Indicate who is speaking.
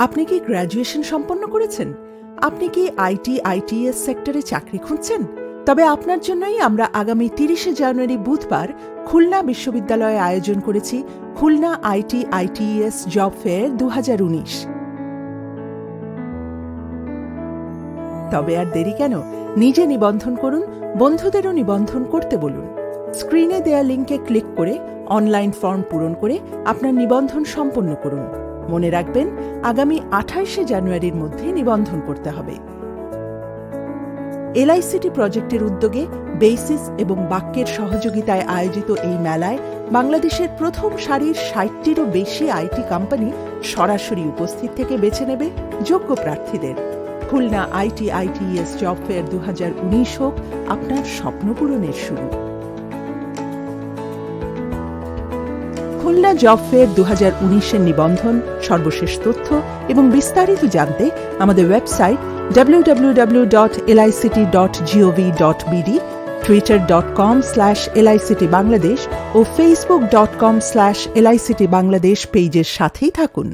Speaker 1: আপনি কি গ্র্যাজুয়েশন সম্পন্ন করেছেন? আপনি কি আইটি আইটিএস সেক্টরে চাকরি খুঁজছেন? তবে আপনার জন্যই আমরা আগামী তিরিশে জানুয়ারি বুধবার খুলনা বিশ্ববিদ্যালয়ে আয়োজন করেছি Khulna IT ITS job fair দু হাজার উনিশ। তবে আর দেরি কেন? নিজে নিবন্ধন করুন, বন্ধুদেরও নিবন্ধন করতে বলুন। স্ক্রিনে দেয়া লিঙ্কে ক্লিক করে অনলাইন ফর্ম পূরণ করে আপনার নিবন্ধন সম্পন্ন করুন। মনে রাখবেন, আগামী আঠাইশে জানুয়ারির মধ্যে নিবন্ধন করতে হবে। এলআইসিটি প্রজেক্টের উদ্যোগে বেসিস এবং বাক্যের সহযোগিতায় আয়োজিত এই মেলায় বাংলাদেশের প্রথম সারির ষাটটিরও বেশি আইটি কোম্পানি সরাসরি উপস্থিত থেকে বেছে নেবে যোগ্য প্রার্থীদের। Khulna IT ITS job fair দু হাজার উনিশ হোক, আপনার স্বপ্ন পূরণের শুরু। খুলনা জব ফেয়ার দু হাজার উনিশের নিবন্ধন, সর্বশেষ তথ্য এবং বিস্তারিত জানতে আমাদের website WWW Twitter dot com slash LICT Bangladesh ও Facebook dot com slash LICT Bangladesh পেজের সাথেই থাকুন।